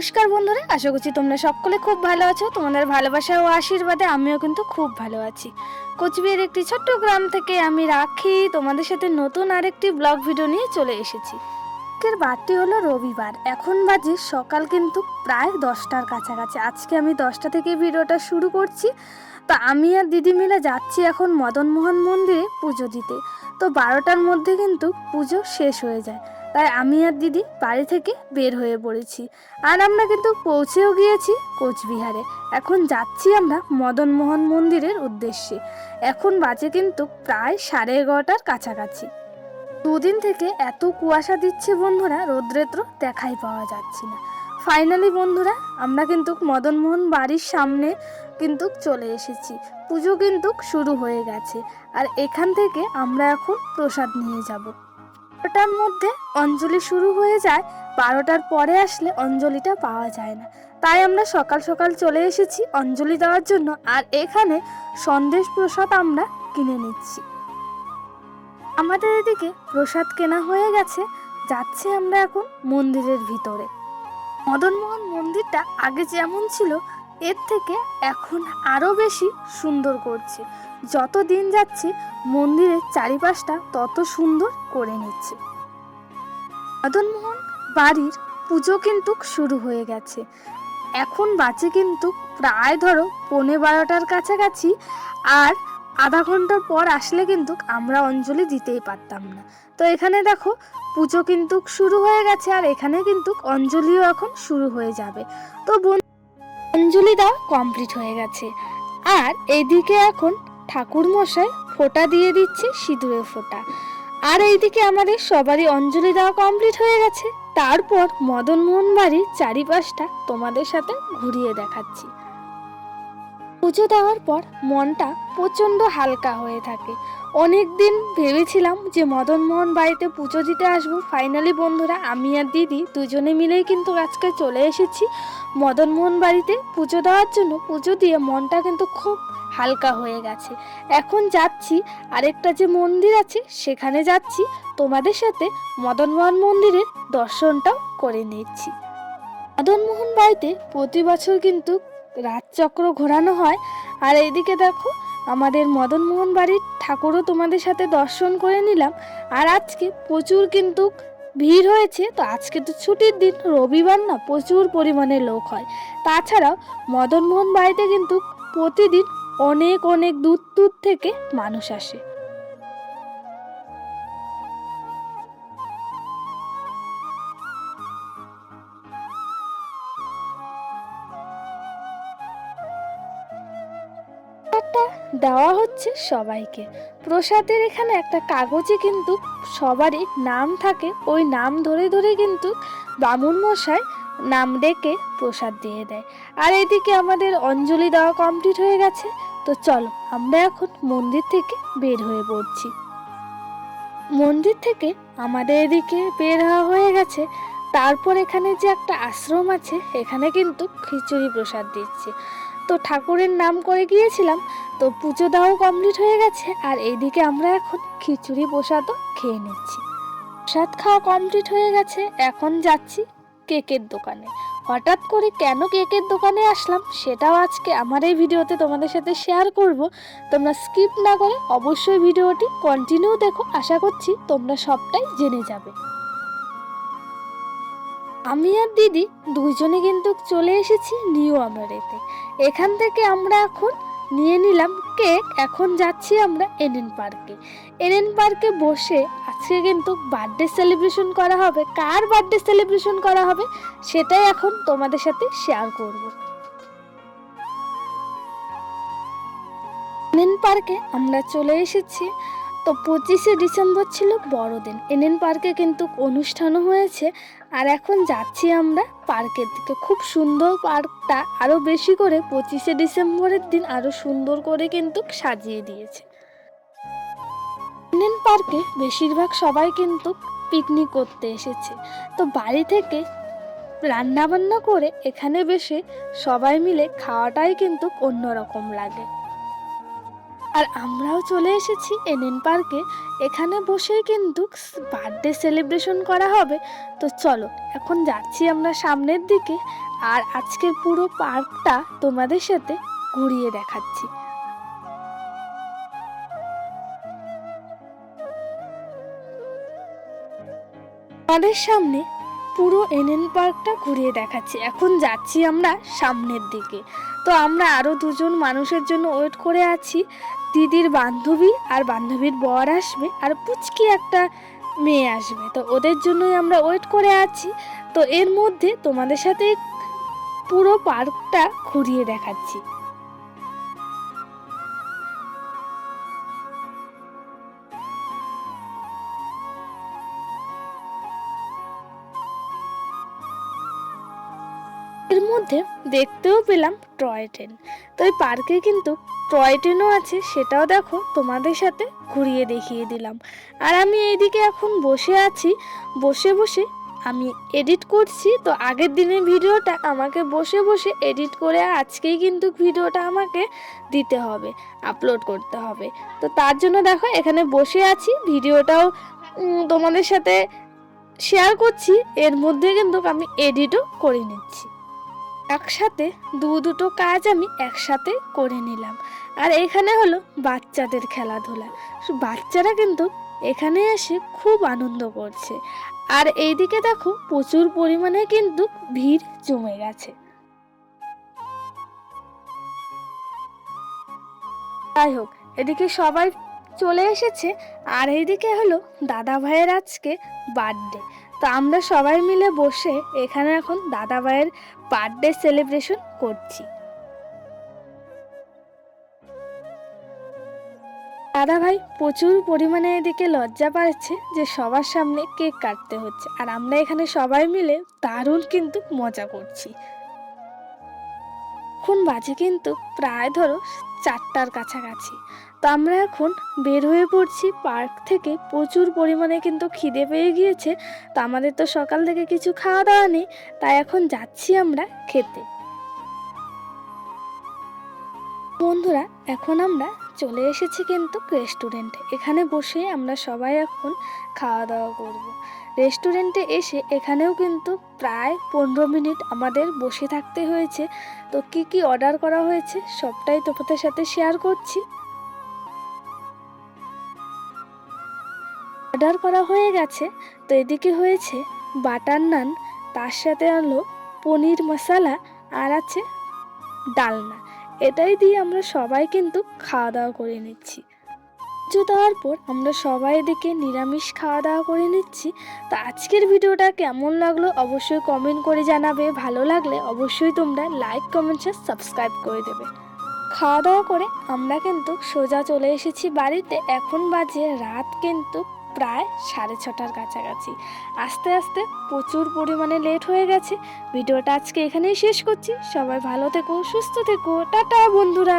নমস্কার বন্ধুরা, আশা করছি তোমরা সকলে খুব ভালো আছো। তোমাদের ভালোবাসা ও আশীর্বাদে আমিও কিন্তু খুব ভালো আছি। কোচবিহার একটি ছোট্ট গ্রাম থেকে আমি রাখি, তোমাদের সাথে নতুন আরেকটি ব্লগ ভিডিও নিয়ে চলে এসেছি। আজকের বারটি হলো রবিবার, এখন বাজে সকাল কিন্তু প্রায় দশটার কাছাকাছি। আজকে আমি দশটা থেকে ভিডিওটা শুরু করছি। তো আমি আর দিদি মিলে যাচ্ছি এখন মদনমোহন মন্দিরে পুজো দিতে। তো বারোটার মধ্যে কিন্তু পুজো শেষ হয়ে যায়। তাই আমি আর দিদি বাড়ি থেকে বের হয়ে পড়েছি। আর আমরা কিন্তু পৌঁছেও গিয়েছি কোচবিহারে। এখন যাচ্ছি আমরা মদনমোহন মন্দিরের উদ্দেশ্যে। এখন বাজে কিন্তু প্রায় সাড়ে এগারোটার কাছাকাছি। দুদিন থেকে এত কুয়াশা দিচ্ছে বন্ধুরা রৌদ্রেত্র দেখাই পাওয়া যাচ্ছে না। ফাইনালি বন্ধুরা, আমরা কিন্তু মদনমোহন বাড়ির সামনে কিন্তু চলে এসেছি। পুজো কিন্তু শুরু হয়ে গেছে। আর এখান থেকে আমরা এখন প্রসাদ নিয়ে যাব। বারোটার মধ্যে অঞ্জলি শুরু হয়ে যায়। বারোটার পরে আসলে অঞ্জলিটা পাওয়া যায় না। তাই আমরা সকাল সকাল চলে এসেছি অঞ্জলি দেওয়ার জন্য আর এখানে সন্দেশ প্রসাদ আমরা কিনে নিচ্ছি। আমাদের এদিকে প্রসাদ কেনা হয়ে গেছে। যাচ্ছি আমরা এখন মন্দিরের ভিতরে। মদনমোহন মন্দিরটা আগে যেমন ছিল এর থেকে এখন আরও বেশি সুন্দর করছে। যত দিন যাচ্ছে, মন্দিরের চারিপাশটা তত সুন্দর করে নিচ্ছে। মদনমোহন বাড়ির পুজো কিন্তু শুরু হয়ে গেছে। এখন বাজে কিন্তু প্রায় ধরো পৌনে বারোটার কাছাকাছি আর আধা ঘণ্টার পর আসলে কিন্তু আমরা অঞ্জলি দিতেই পারতাম না। তো এখানে দেখো পুজো কিন্তু শুরু হয়ে গেছে আর এখানে কিন্তু অঞ্জলিও এখন শুরু হয়ে যাবে। তো বন- অঞ্জলি দেওয়া কমপ্লিট হয়ে গেছে। আর এদিকে এখন ঠাকুর মশাই ফোঁটা দিয়ে দিচ্ছে সিঁদুরের ফোঁটা। আর এইদিকে আমাদের সবারই অঞ্জলি দেওয়া কমপ্লিট হয়ে গেছে। তারপর মদন মোহন বাড়ির চারিপাশটা তোমাদের সাথে ঘুরিয়ে দেখাচ্ছি। পুজো দেওয়ার পর মনটা প্রচণ্ড হালকা হয়ে থাকে। অনেক দিন ভেবেছিলাম যে মদনমোহন বাড়িতে পুজো দিতে আসব। ফাইনালি বন্ধুরা, আমি আর দিদি দুজনে মিলেই কিন্তু আজকে চলে এসেছি মদনমোহন বাড়িতে পুজো দেওয়ার জন্য। পুজো দিয়ে মনটা কিন্তু খুব হালকা হয়ে গেছে। এখন যাচ্ছি, আরেকটা যে মন্দির আছে, সেখানে যাচ্ছি। তোমাদের সাথে মদনমোহন মন্দিরের দর্শনটাও করে নিচ্ছি। মদনমোহন বাড়িতে প্রতি বছর কিন্তু রাজচক্র ঘোরানো হয়। আর এইদিকে দেখো, আমাদের মদনমোহন বাড়ির ঠাকুরও তোমাদের সাথে দর্শন করে নিলাম। আর আজকে প্রচুর কিন্তু ভিড় হয়েছে, তো আজকে তো ছুটির দিন, রবিবার না প্রচুর পরিমাণে লোক হয়। তাছাড়াও মদনমোহন বাড়িতে কিন্তু প্রতিদিন অনেক অনেক দূর দূর থেকে মানুষ আসে। একটা দেওয়া হচ্ছে সবাইকে। প্রসাদের এখানে একটা কাগজে কিন্তু সবারই নাম থাকে। ওই নাম ধরে ধরে কিন্তু বামুন মশাই নাম ডেকে প্রসাদ দিয়ে দেয়। আর এদিকে আমাদের অঞ্জলি দেওয়া কমপ্লিট হয়ে গেছে। তো চলো, আমরা এখন মন্দির থেকে বের হয়ে পড়ছি। মন্দির থেকে আমাদের এদিকে বের হওয়া হয়ে গেছে। তারপর এখানে যে একটা আশ্রম আছে, এখানে কিন্তু খিচুড়ি প্রসাদ দিচ্ছে। তো ঠাকুরের নাম করে গিয়েছিলাম, তো পুজো দেওয়াও কমপ্লিট হয়ে গেছে, আর এইদিকে আমরা এখন খিচুড়ি প্রসাদও খেয়ে নিচ্ছি। প্রসাদ খাওয়া কমপ্লিট হয়ে গেছে, এখন যাচ্ছি কেকের দোকানে। হঠাৎ করে কেন কেকের দোকানে আসলাম, সেটাও আজকে আমার এই ভিডিওতে তোমাদের সাথে শেয়ার করব। তোমরা স্কিপ না করে অবশ্যই ভিডিওটি কন্টিনিউ দেখো, আশা করছি তোমরা সবটাই জেনে যাবে। আমি আর দিদি দুইজনে কিন্তু চলে এসেছি নিউ আমারেতে এখান থেকে আমরা এখন নিয়ে নিলাম কেক। এখন যাচ্ছি আমরা এনএন পার্কে। এনএন পার্কে বসে আজকে কিন্তু বার্থডে সেলিব্রেশন করা হবে। কার বার্থডে সেলিব্রেশন করা হবে সেটাই এখন তোমাদের সাথে শেয়ার করব। এনএন পার্কে আমরা চলে এসেছি। তো পঁচিশে ডিসেম্বর ছিল বড়দিন। এনএন পার্কে কিন্তু অনুষ্ঠানও হয়েছে। আর এখন যাচ্ছি আমরা পার্কের দিকে। খুব সুন্দর পার্কটা আরও বেশি করে পঁচিশে ডিসেম্বরের দিন আরও সুন্দর করে কিন্তু সাজিয়ে দিয়েছে। ইন্ডিয়ান পার্কে বেশিরভাগ সবাই কিন্তু পিকনিক করতে এসেছে। তো বাড়ি থেকে রান্নাবান্না করে এখানে বসে সবাই মিলে খাওয়াটাই কিন্তু অন্যরকম লাগে। আর আমরাও চলে এসেছি এনএন পার্কে। এখানে বসেই কিন্তু বার্থডে সেলিব্রেশন করা হবে। তো চলো, এখন যাচ্ছি আমরা সামনের দিকে। আর আজকের পুরো পার্কটা তোমাদের সাথে ঘুরিয়ে দেখাচ্ছি। আমাদের সামনে পুরো এনএন পার্কটা ঘুরিয়ে দেখাচ্ছি। এখন যাচ্ছি আমরা সামনের দিকে। তো আমরা আরও দুজন মানুষের জন্য ওয়েট করে আছি। দিদির বান্ধবী আর বান্ধবীর বর আসবে আর পুচকি একটা মেয়ে আসবে। তো ওদের জন্যই আমরা ওয়েট করে আছি। তো এর মধ্যে তোমাদের সাথে পুরো পার্কটা ঘুরিয়ে দেখাচ্ছি। এর মধ্যে দেখতেও পেলাম টয় ট্রেন তো এই পার্কে কিন্তু টয় ট্রেনও আছে, সেটাও দেখো তোমাদের সাথে ঘুরিয়ে দেখিয়ে দিলাম। আর আমি এইদিকে এখন বসে আছি, বসে বসে আমি এডিট করছি। তো আগের দিনের ভিডিওটা আমাকে বসে বসে এডিট করে আজকেই কিন্তু ভিডিওটা আমাকে দিতে হবে আপলোড করতে হবে। তো তার জন্য দেখো এখানে বসে আছি, ভিডিওটাও তোমাদের সাথে শেয়ার করছি। এর মধ্যে কিন্তু আমি এডিটও করে নিচ্ছি। একসাথে দু দুটো কাজ আমি একসাথে করে নিলাম। আর এখানে হলো বাচ্চাদের খেলাধুলা। বাচ্চারা কিন্তু এখানে এসে খুব আনন্দ করছে। আর এইদিকে দেখো প্রচুর পরিমাণে কিন্তু ভিড় জমে গেছে। যাই হোক, এদিকে সবাই চলে এসেছে। আর এইদিকে হলো দাদা ভাইয়ের আজকে বার্থডে তো আমরা সবাই মিলে বসে এখানে এখন দাদা ভাইয়ের বার্থডে সেলিব্রেশন করছি। দাদা ভাই প্রচুর পরিমাণে এদিকে লজ্জা পাচ্ছে যে সবার সামনে কেক কাটতে হচ্ছে আর আমরা এখানে সবাই মিলে দারুণ কিন্তু মজা করছি। এখন বাজে কিন্তু প্রায় ধরো চারটার কাছাকাছি। তো আমরা এখন বের হয়ে পড়ছি পার্ক থেকে। প্রচুর পরিমাণে কিন্তু খিদে পেয়ে গিয়েছে। তো আমাদের তো সকাল থেকে কিছু খাওয়া দাওয়া নেই, তাই এখন যাচ্ছি আমরা খেতে। বন্ধুরা, এখন আমরা চলে এসেছি কিন্তু রেস্টুরেন্টে। এখানে বসে আমরা সবাই এখন খাওয়া দাওয়া করব। রেস্টুরেন্টে এসে এখানেও কিন্তু প্রায় পনেরো মিনিট আমাদের বসে থাকতে হয়েছে। তো কি কি অর্ডার করা হয়েছে, সবটাই তোমাদের সাথে শেয়ার করছি। অর্ডার করা হয়ে গেছে। তো এদিকে হয়েছে বাটার নান, তার সাথে আনলো পনির মশলা, আর আছে ডালনা। এটাই দিয়ে আমরা সবাই কিন্তু খাওয়া দাওয়া করে নিচ্ছি। পুজো দেওয়ার পর আমরা সবাই এদিকে নিরামিষ খাওয়া দাওয়া করে নিচ্ছি। তো আজকের ভিডিওটা কেমন লাগল অবশ্যই কমেন্ট করে জানাবে। ভালো লাগলে অবশ্যই তোমরা লাইক কমেন্ট আর সাবস্ক্রাইব করে দেবে। খাওয়া দাওয়া করে আমরা কিন্তু সোজা চলে এসেছি বাড়িতে। এখন বাজে রাত কিন্তু প্রায় সাড়ে ছটার কাছাকাছি। আস্তে আস্তে প্রচুর পরিমাণে লেট হয়ে গেছে। ভিডিওটা আজকে এখানেই শেষ করছি। সবাই ভালো থেকো, সুস্থ থেকো। টাটা বন্ধুরা।